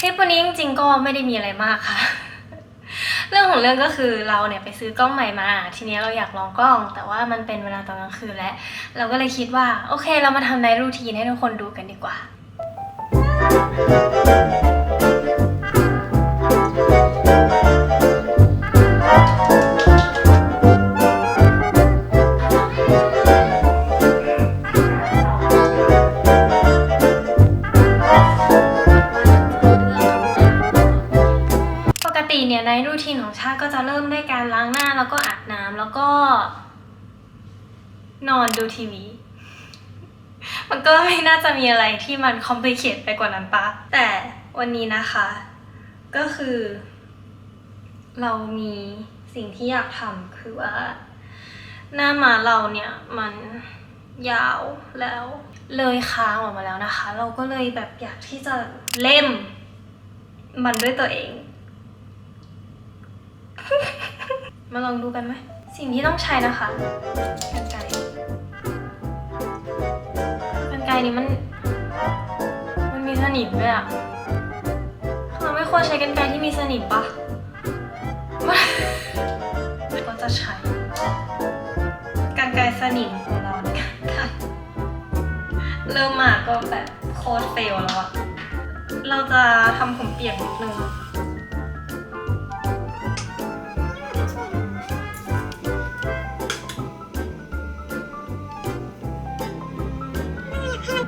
คลิปวันนี้จริงๆก็ไม่ได้มีอะไรมากค่ะ เรื่องของเรื่องก็คือเราเนี่ยไปซื้อกล้องใหม่มา ทีนี้เราอยากลองกล้อง แต่ว่ามันเป็นเวลาตอนกลางคืนแล้วเราก็เลยคิดว่า โอเค เรามาทำในรูทีนให้ทุกคนดูกันดีกว่าป ในรูทีนของชาติก็จะเริ่มด้วยการล้างหน้าแล้วก็อาบน้ำแล้วก็ นอนดูทีวี มันก็ไม่น่าจะมีอะไรที่มันคอมพลีเคทไปกว่านั้นปะแต่วันนี้นะคะ ก็คือ เรามีสิ่งที่อยากทำคือว่า หน้ามาเราเนี่ยมันยาวแล้วเลยค้างออกมาแล้วนะคะ เราก็เลยแบบอยากที่จะเล่ม มันด้วยตัวเอง มาลองดูกันไหม สิ่งที่ต้องใช้นะคะกันไกรกันไกรนี้มัน มันมีสนิมด้วยอะเราไม่ควรใช้กันไกรที่มีสนิมปะก็จะใช้กันไกรสนิมของเราในการตัดเริ่มมาก็แบบโคตรเฟลแล้วอะเราจะทำผมเปียกนิดนึง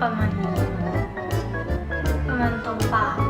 ประมาณนี้ประมาณตรงปาก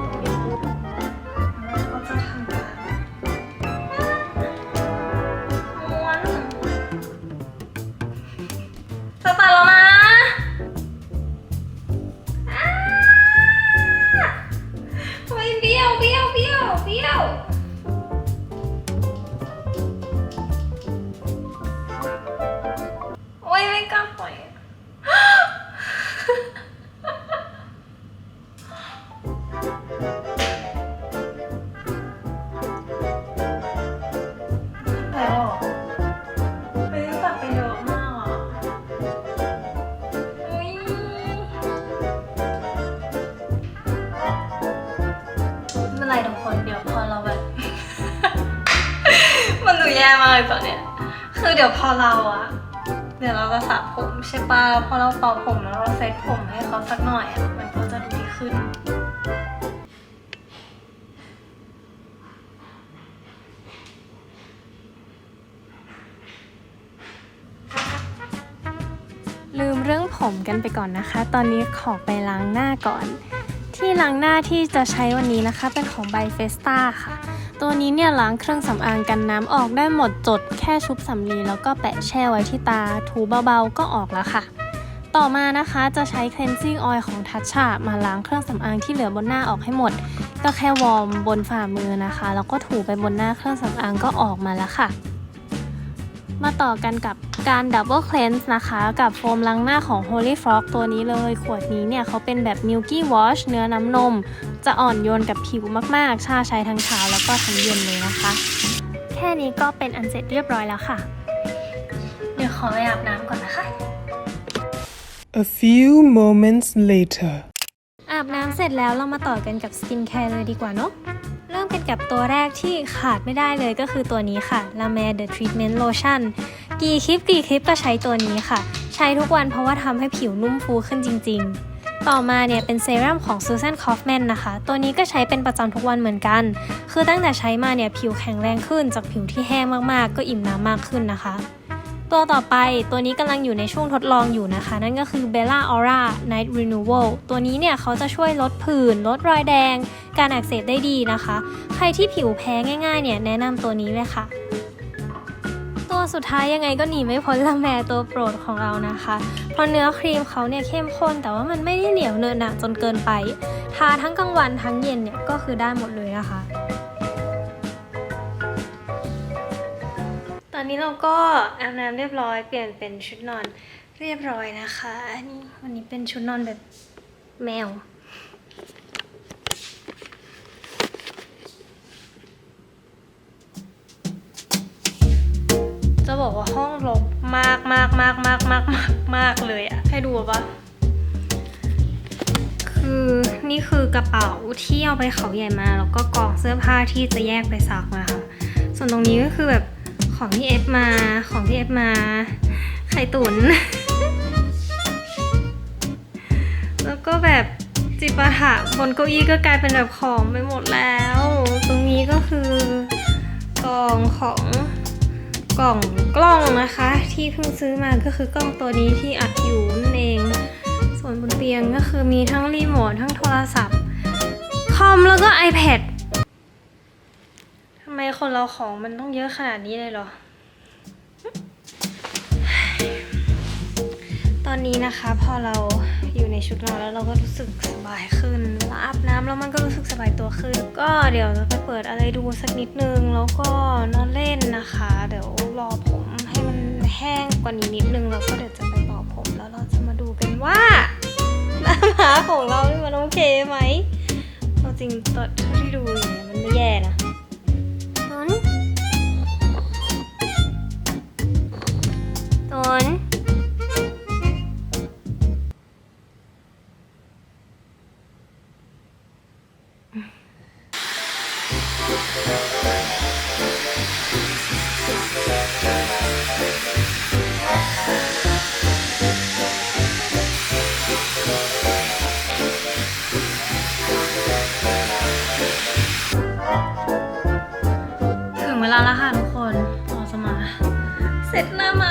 แย่มากเลยตอนเนี้ย คือเดี๋ยวพอเราอะเดี๋ยวเราจะสระผมใช่ปะพอเราเป่าผมแล้วเราเซ็ตผมให้เขาสักหน่อยอะมันก็จะดูดีขึ้น ลืมเรื่องผมกันไปก่อนนะคะ ตอนนี้ขอไปล้างหน้าก่อน ที่ล้างหน้าที่จะใช้วันนี้นะคะ เป็นของไบเฟสตาค่ะ ตัวนี้เนี่ยล้างเครื่องสำอางกันน้ำออกได้หมดจดแค่ชุบสำลีแล้วก็แปะแช่ไว้ที่ตาถูเบาๆก็ออกแล้วค่ะ ต่อมานะคะจะใช้ cleansing oil ของทัชชามาล้างเครื่องสำอางที่เหลือบนหน้าออกให้หมด ก็แค่วอร์มบนฝ่ามือนะคะ แล้วก็ถูไปบนหน้าเครื่องสำอางก็ออกมาแล้วค่ะ มาต่อกันกับ การ Double Cleanse นะคะ กับโฟมล้างหน้าของ Holy Frog ตัวนี้เลย ขวดนี้เนี่ยเขาเป็นแบบ Milky Wash เนื้อน้ำนม จะอ่อนโยนกับผิวมากๆ ชาใช้ทั้งเช้าแล้วก็ทั้งเย็นเลยนะคะ แค่นี้ก็เป็นอันเสร็จเรียบร้อยแล้วค่ะ เดี๋ยวขอไปอาบน้ำก่อนนะคะ A few moments later. อาบน้ำเสร็จแล้วเรามาต่อกันกับสกินแคร์เลยดีกว่าเนอะเริ่มกันกับตัวแรกที่ขาดไม่ได้เลยก็คือตัวนี้ค่ะ La Mer The Treatment Lotion กี่คลิปกี่คลิปก็ใช้ตัวนี้ค่ะ ใช้ทุกวันเพราะว่าทำให้ผิวนุ่มฟูขึ้นจริง ๆต่อมาเนี่ยเป็นเซรั่มของ Susan Kaufman นะคะ ตัวนี้ก็ใช้เป็นประจำทุกวันเหมือนกัน คือตั้งแต่ใช้มาเนี่ยผิวแข็งแรงขึ้นจากผิวที่แห้งมากๆ ก็อิ่มน้ำมากขึ้นนะคะ ตัวต่อไปตัวนี้กำลังอยู่ในช่วงทดลองอยู่นะคะ นั่นก็คือ Bella Aura Night Renewal ตัวนี้เนี่ยเขาจะช่วยลดผื่น ลดรอยแดง การอักเสบได้ดีนะคะ ใครที่ผิวแพ้ง่ายๆเนี่ยแนะนำตัวนี้เลยค่ะ สุดท้ายยังไงก็หนีไม่พ้นละแมตัวโปรดของเรานะคะ เพราะเนื้อครีมเขาเนี่ยเข้มข้น แต่ว่ามันไม่ได้เหนียวเนอะหนะจนเกินไป ทาทั้งกลางวันทั้งเย็นเนี่ยก็คือได้หมดเลยนะคะตอนนี้เราก็อาบน้ำเรียบร้อยเปลี่ยนเป็นชุดนอนเรียบร้อยนะคะอันนี้วันนี้เป็นชุดนอนแบบแมว บอกว่าห้องรกมากมากมากมากมากมากมากเลยอะให้ดูปะคือนี่คือกระเป๋าที่เอาไปเขาใหญ่มา แล้วก็กองเสื้อผ้าที่จะแยกไปซักมาค่ะส่วนตรงนี้ก็คือแบบของที่เอฟมาของที่เอฟมาไข่ตุนแล้วก็แบบจิปาถะบนเก้าอี้ก็กลายเป็นแบบของไปหมดแล้ว ตรงนี้ก็คือกล่องของ กล่องกล้องนะคะ ที่เพิ่งซื้อมาก็คือกล้องตัวนี้ที่อัดอยู่นั่นเอง ส่วนบนเตียงก็คือมีทั้งรีโมททั้งโทรศัพท์คอมแล้วก็ iPad ทำไมคนเราของมันต้องเยอะขนาดนี้เลยเหรอ อนนี้นะคะพอเราอยู่ในชุดนอนแล้วเราก็รู้สึกสบายขึ้นเวลาอาบน้ำแล้วมันก็รู้สึกสบายตัวขึ้น ก็เดี๋ยวจะไปเปิดอะไรดูสักนิดนึง แล้วก็นอนเล่นนะคะ เดี๋ยวรอผมให้มันแห้งกว่านี้นิดนึงแล้วก็เดี๋ยวจะไปต่อผมแล้วเราจะมาดูกันว่าหน้าม้าของเรานี่มันโอเคไหมเอาจริงตอนที่ดูอย่างเงี้ยมันไม่แย่นะตนตน ถึงเวลาแล้วค่ะทุกคนเราจะมา เสร็จหน้ามา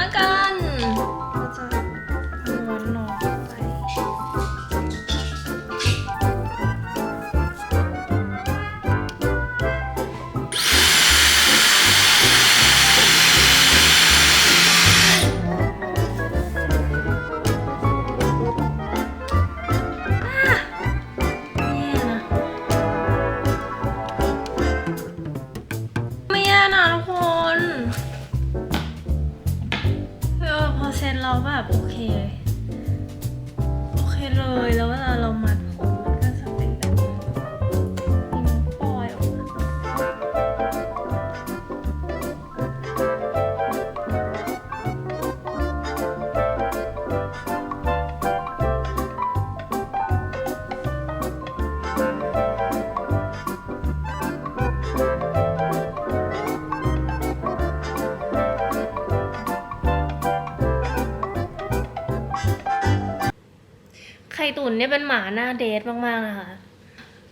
เนี่ยเป็นหมาหน้าเดทมากๆนะคะ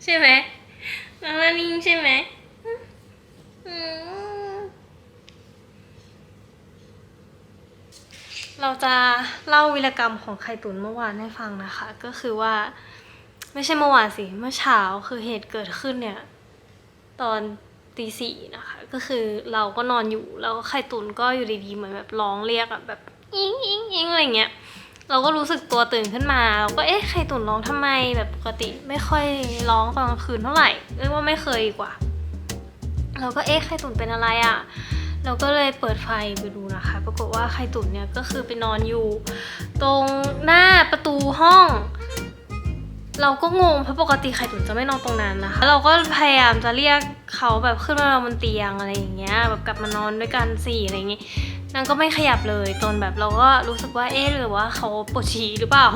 ใช่ไหมน้องนานิ่งใช่ไหมอืมเราจะเล่าวีรกรรมของไข่ตุ๋นเมื่อวานให้ฟังนะคะ ก็คือว่า ไม่ใช่เมื่อวานสิเมื่อเช้าคือเหตุเกิดขึ้นเนี่ย ตอนตีสี่นะคะ ก็คือเราก็นอนอยู่แล้วไข่ตุ๋นก็อยู่ดีๆเหมือนแบบร้องเรียกอะแบบอิงอิงอิงอะไรเงี้ย เราก็รู้สึกตัวตื่นขึ้นมาเราก็เอ๊ะใครตุ่นร้องทำไมแบบปกติไม่ค่อยร้องตอนกลางคืนเท่าไหร่เรียกว่าไม่เคยดีกว่า เราก็เอ๊ะใครตุ่นเป็นอะไรอะ่ะเราก็เลยเปิดไฟไปดูนะคะ ปรากฏว่าไข่ตุ๋นเนี่ยก็คือไปนอนอยู่ ตรงหน้าประตูห้อง เราก็งงเพราะปกติไข่ตุ๋นจะไม่นอนตรงนั้นนะคะเราก็พยายามจะเรียกเขาแบบขึ้นมานอนบนเตียงอะไรอย่างเงี้ยแบบกลับมานอนด้วยกันสี่อะไรอย่างงี้นางก็ไม่ขยับเลยจนแบบเราก็รู้สึกว่าเอ๊ะหรือว่าเขาปวดฉี่หรือเปล่า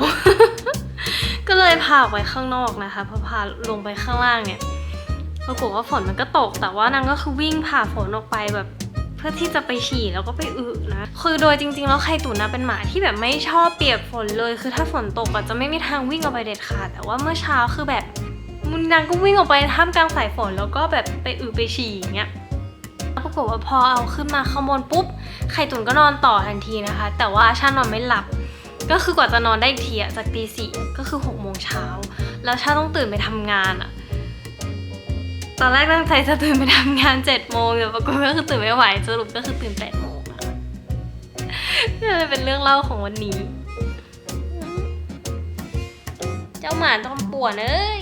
ก็เลยพาออกไปข้างนอกนะคะพอพาลงไปข้างล่างเนี่ยปรากฏว่าฝนมันก็ตกแต่ว่านางก็คือวิ่งผ่าฝนออกไปแบบ พื่อที่จะไปฉี่แล้วก็ไปอึนะ คือโดยจริงๆ แล้วไข่ตุ๋นนะเป็นหมาที่แบบไม่ชอบเปียกฝนเลย คือถ้าฝนตกอะจะไม่มีทางวิ่งออกไปเด็ดขาด แต่ว่าเมื่อเช้าคือแบบมันนางก็วิ่งออกไปท่ามกลางสายฝนแล้วก็แบบไปอึไปฉี่อย่างเงี้ยปรากฏว่าพอเอาขึ้นมาข้างบนปุ๊บ ไข่ตุ๋นก็นอนต่อทันทีนะคะ แต่ว่าชานอนไม่หลับ ก็คือกว่าจะนอนได้อีกทีอะจากตีสี่ก็คือหกโมงเช้า แล้วชาต้องตื่นไปทำงานอะ ตอนแรกตั้งใจจะตื่นไปทำงานเจ็ดโมงแต่ปรากฏก็คือตื่นไม่ไหวสรุปก็คือตื่นแปดโมงนะคะนี่เลยเป็นเรื่องเล่าของวันนี้ เจ้าหมาต้องป่วนเอ้ย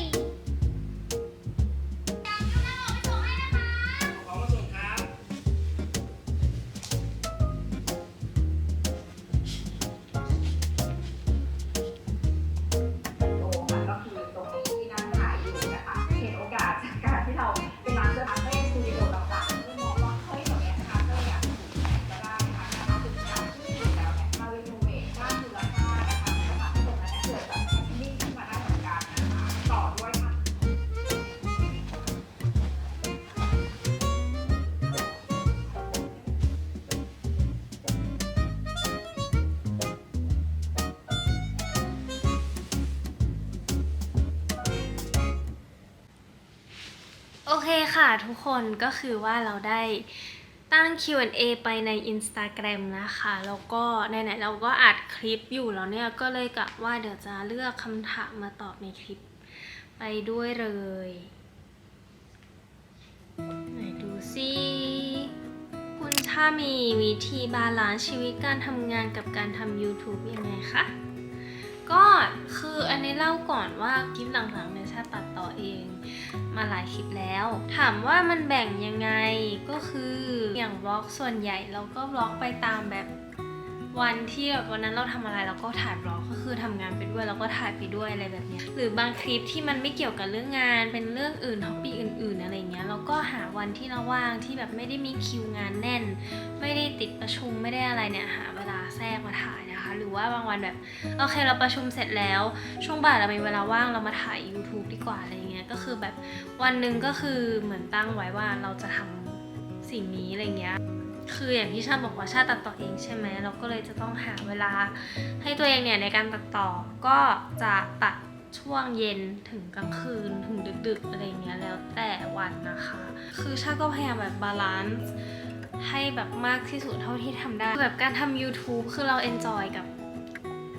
โอเคค่ะทุกคนก็คือว่าเราได้ตั้ง Q&A ไปใน Instagram นะคะ แล้วก็ไหนๆเราก็อัดคลิปอยู่แล้วเนี่ย ก็เลยกะว่าเดี๋ยวจะเลือกคำถามมาตอบในคลิปไปด้วยเลยไหนดูสิคุณถ้ามีวิธีบาลานซ์ชีวิตการทำงานกับการทำ YouTube ยังไงคะ ก็คืออันนี้เล่าก่อนว่าคลิปหลังๆเนี่ยชาตัดต่อเองมาหลายคลิปแล้ว ถามว่ามันแบ่งยังไงก็คืออย่างบล็อกส่วนใหญ่เราก็บล็อกไปตามแบบวันที่แบบวันนั้นเราทำอะไรเราก็ถ่ายบล็อกก็คือทำงานไปด้วยแล้วก็ถ่ายไปด้วยอะไรแบบนี้หรือบางคลิปที่มันไม่เกี่ยวกับเรื่องงานเป็นเรื่องอื่นท็อปิกอื่น ๆ อะไรเงี้ยเราก็หาวันที่เราว่างที่แบบไม่ได้มีคิวงานแน่น ไม่ได้ติดประชุมไม่ได้อะไรเนี่ยหาเวลา แทรกมาถ่ายนะคะ หรือว่าบางวันแบบโอเคเราประชุมเสร็จแล้ว ช่วงบ่ายเรามีเวลาว่างเรามาถ่าย YouTube ดีกว่าอะไรเงี้ยก็คือแบบวันหนึ่งก็คือเหมือนตั้งไว้ว่าเราจะทำสิ่งนี้อะไรเงี้ยคืออย่างที่ชาบอกว่าชาตัดต่อเองใช่ไหมเราก็เลยจะต้องหาเวลาให้ตัวเองเนี่ยในการตัดต่อก็จะตัดช่วงเย็นถึงกลางคืนถึงดึกๆอะไรเงี้ยแล้วแต่วันนะคะ คือชาก็พยายามแบบบาลานซ์ ให้แบบมากที่สุดเท่าที่ทำได้แบบการทำ YouTube คือเราเอนจอยกับ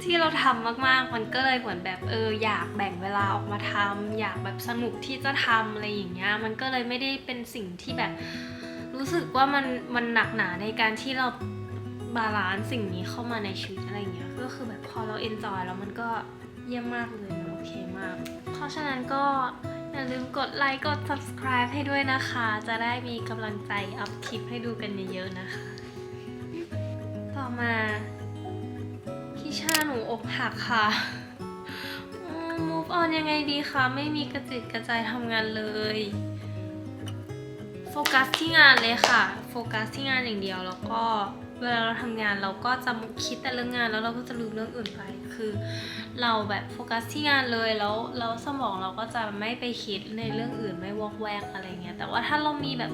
ที่เราทำมากๆ มันก็เลยเหมือนแบบเอออยากแบ่งเวลาออกมาทำอยากแบบสนุกที่จะทำอะไรอย่างเงี้ย มันก็เลยไม่ได้เป็นสิ่งที่แบบรู้สึกว่ามันมันหนักหนาในการที่เราบาลานซ์สิ่งนี้เข้ามาในชีวิตอะไรอย่างเงี้ย ก็คือแบบพอเราเอนจอยแล้วมันก็เยี่ยมมากเลยมันโอเคมาก เพราะฉะนั้นก็ อย่าลืมกดไลค์กด subscribe ให้ด้วยนะคะ จะได้มีกำลังใจอัพคลิปให้ดูกันเยอะๆนะคะ ต่อมาพี่ชาหนูอกหักค่ะอืม move on ยังไงดีคะ ไม่มีกระจิตกระใจทำงานเลย โฟกัสที่งานเลยค่ะ โฟกัสที่งานอย่างเดียวแล้วก็เวลาเราทำงานเราก็จะคิดแต่เรื่องงานแล้วเราก็จะลืมเรื่องอื่นไปคือ เราแบบโฟกัสที่งานเลยแล้วแล้วสมองเราก็จะไม่ไปคิดในเรื่องอื่นไม่วอกแวกอะไรเงี้ยแต่ว่าถ้าเรามีแบบ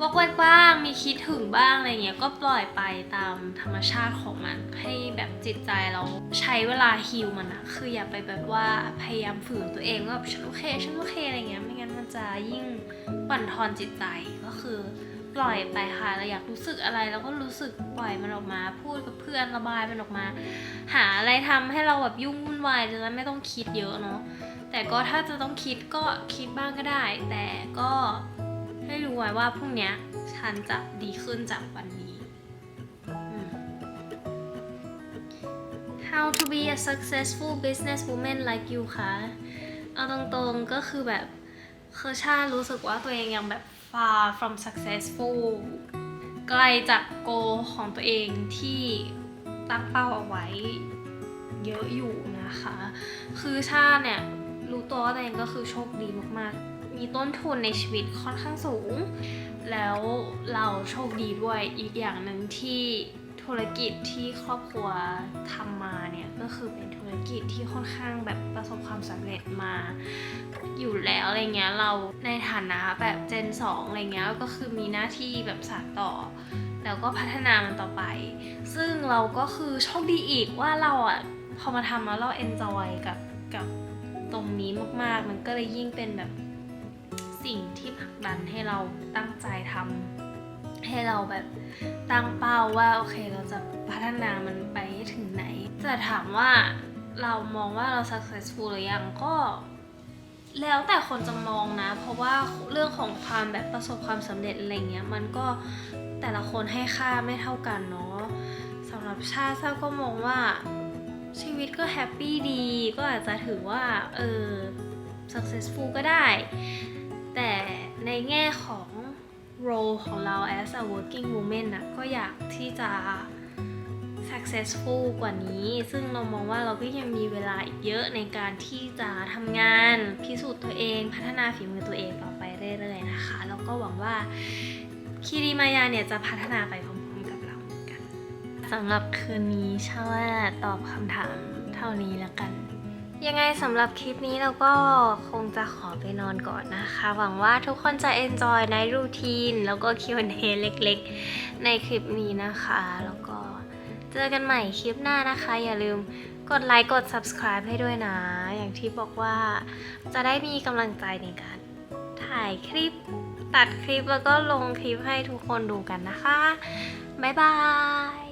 วอกแวกบ้างมีคิดถึงบ้างอะไรเงี้ยก็ปล่อยไปตามธรรมชาติของมัน ให้แบบจิตใจเราใช้เวลาฮิลมันอะคืออย่าไปแบบว่าพยายามฝืนตัวเองว่าแบบฉันโอเคฉันโอเคอะไรเงี้ยไม่งั้นมันจะยิ่งบั่นทอนจิตใจก็คือ ปล่อยไปค่ะเราอยากรู้สึกอะไรเราก็รู้สึกปล่อยมันออกมา พูดกับเพื่อนระบายมันออกมา หาอะไรทำให้เราแบบยุ่งวุ่นวายจะได้ไม่ต้องคิดเยอะเนาะแต่ก็ถ้าจะต้องคิดก็คิดบ้างก็ได้ แต่ก็ให้รู้ไว้ว่าพรุ่งเนี้ยฉันจะดีขึ้นจากวันนี้ How to be a successful business woman like you คะเอาตรงๆก็คือแบบคือชารู้สึกว่าตัวเองยังแบบ far from successful ไกลจากโกของตัวเองที่ตั้งเป้าเอาไว้เยอะอยู่นะคะ คือชาเนี่ย รู้ตัวว่าตัวเองก็คือโชคดีมากๆ มีต้นทุนในชีวิตค่อนข้างสูง แล้วเราโชคดีด้วยอีกอย่างหนึ่งที่ ธุรกิจที่ครอบครัวทำมาเนี่ยก็คือเป็นธุรกิจที่ค่อนข้างแบบประสบความสำเร็จมาอยู่แล้วอะไรเงี้ยเราในฐานะแบบเจน2อะไรเงี้ยก็คือมีหน้าที่แบบสานต่อ แล้วก็พัฒนามันต่อไป ซึ่งเราก็คือโชคดีอีกว่าเราอะพอมาทำแล้วเราเอนจอยกับกับตรงนี้มากๆ มันก็เลยยิ่งเป็นแบบสิ่งที่ผลักดันให้เราตั้งใจทำ ให้เราแบบตั้งเป้าว่าโอเคเราจะพัฒนามันไปถึงไหนแต่ถามว่าเรามองว่าเรา successful หรือยังก็ แล้วแต่คนจะมองนะ เพราะว่าเรื่องของความแบบประสบความสำเร็จอะไรเงี้ยมันก็แต่ละคนให้ค่าไม่เท่ากันเนาะสำหรับชาซาก็มองว่าชีวิตก็แฮปปี้ดี ก็อาจจะถือว่า เออ successful ก็ได้ แต่ในแง่ของ role ของเรา as a working woman นะก็อยากที่จะ successful กว่านี้ ซึ่งเรามองว่าเราก็ยังมีเวลาอีกเยอะในการที่จะทำงาน พิสูจน์ตัวเอง พัฒนาฝีมือตัวเองต่อไปเรื่อยๆนะคะ แล้วก็หวังว่าคิริมายาเนี่ยจะพัฒนาไปพร้อมๆกับเราเหมือนกันสำหรับคืนนี้ชาว่าตอบคำถามเท่านี้แล้วกัน ยังไงสำหรับคลิปนี้เราก็คงจะขอไปนอนก่อนนะคะ หวังว่าทุกคนจะ enjoy ในรูทีน แล้วก็ Q&A เล็กๆ ในคลิปนี้นะคะ แล้วก็เจอกันใหม่คลิปหน้านะคะ อย่าลืมกดไลค์กด subscribe ให้ด้วยนะ อย่างที่บอกว่าจะได้มีกำลังใจในการถ่ายคลิป ตัดคลิปแล้วก็ลงคลิปให้ทุกคนดูกันนะคะ บ๊ายบาย